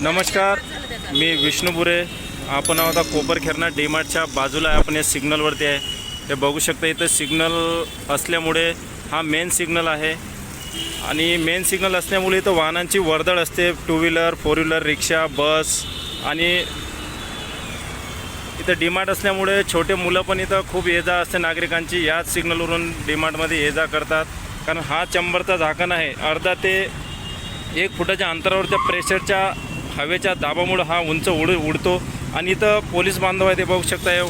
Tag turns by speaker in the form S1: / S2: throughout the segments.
S1: नमस्कार मी विष्णुपुरे आपण आहोत आता कोपरखेरणा डीमार्टच्या बाजूला आहे. आपण या सिग्नलवरती आहे. हे बघू शकता इथं सिग्नल असल्यामुळे हा मेन सिग्नल आहे. आणि मेन सिग्नल असल्यामुळे इथं वाहनांची वर्दळ असते. Two wheeler four wheeler rickshaw bus आणि इथं डीमार्ट असल्यामुळे छोटे मुलं पण इथं खूप ये जा असते नागरिकांची. याच सिग्नलवरून डीमार्टमध्ये ये जा करतात. कारण हा चंबरचा झाकण आहे. अर्धा ते एक फुटाच्या अंतरावरच्या प्रेशरच्या हवेच्या दाबामुळं हा उंच उड उडतो. आणि इथं पोलीस बांधव आहे ते बघू शकता हे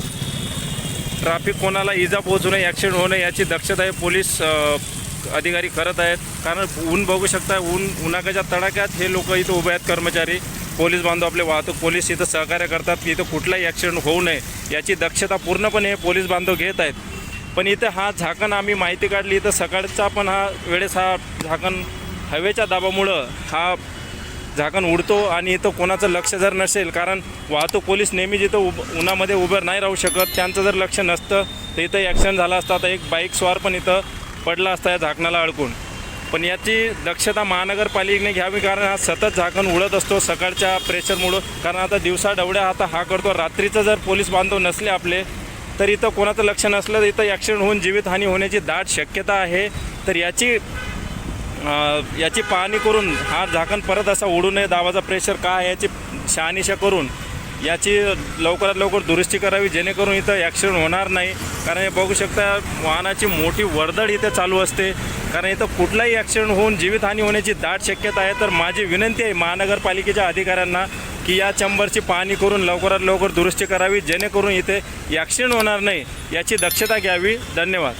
S1: ट्रॅफिक कोणाला इजा पोहोचू नये ॲक्सिडेंट होऊ नये याची दक्षता हे पोलीस अधिकारी करत आहेत. कारण ऊन बघू शकता ऊन उन्हाच्या तडाख्यात हे लोक इथं उभे आहेत कर्मचारी. पोलीस बांधव आपले वाहतूक पोलीस इथं सहकार्य करतात की इथं कुठलाही ॲक्सिडेंट होऊ नये याची दक्षता पूर्णपणे हे पोलीस बांधव घेत आहेत. पण इथं हा झाकण आम्ही माहिती काढली इथं सकाळचा पण हा वेळेस हा झाकण हवेच्या दाबामुळं हा झाकण उडतो आणि इथं कोणाचं लक्ष जर नसेल कारण वाहतूक पोलीस नेहमी जिथं उब उन्हामध्ये उभं नाही राहू शकत त्यांचं जर लक्ष नसतं तर इथं ॲक्सिडेंट झाला असता तर एक बाईक स्वार पण इथं पडला असता या झाकणाला अडकून. पण याची दक्षता महानगरपालिकेने घ्यावी कारण हा सतत झाकण उडत असतो सकाळच्या प्रेशरमुळं कारण आता दिवसा डवड्या आता हा करतो. रात्रीचं जर पोलीस बांधव नसले आपले तर इथं कोणाचं लक्ष नसलं तर इथं ॲक्सिडेंट होऊन जीवितहानी होण्याची दाट शक्यता आहे. तर याची याची पाहणी करून हा झाकण परत असा उडू नये दाबाचा प्रेशर काय आहे याची शहानिशा करून याची लवकरात लवकर दुरुस्ती करावी जेणेकरून इथं ॲक्सिडेंट होणार नाही. कारण हे बघू शकता वाहनाची मोठी वर्दळ इथे चालू असते. कारण इथं कुठलाही ॲक्सिडेंट होऊन जीवितहानी होण्याची दाट शक्यता आहे. तर माझी विनंती आहे महानगरपालिकेच्या अधिकाऱ्यांना की या चंबरची पाहणी करून लवकरात लवकर दुरुस्ती करावी जेणेकरून इथे ॲक्सिडेंट होणार नाही याची दक्षता घ्यावी. धन्यवाद.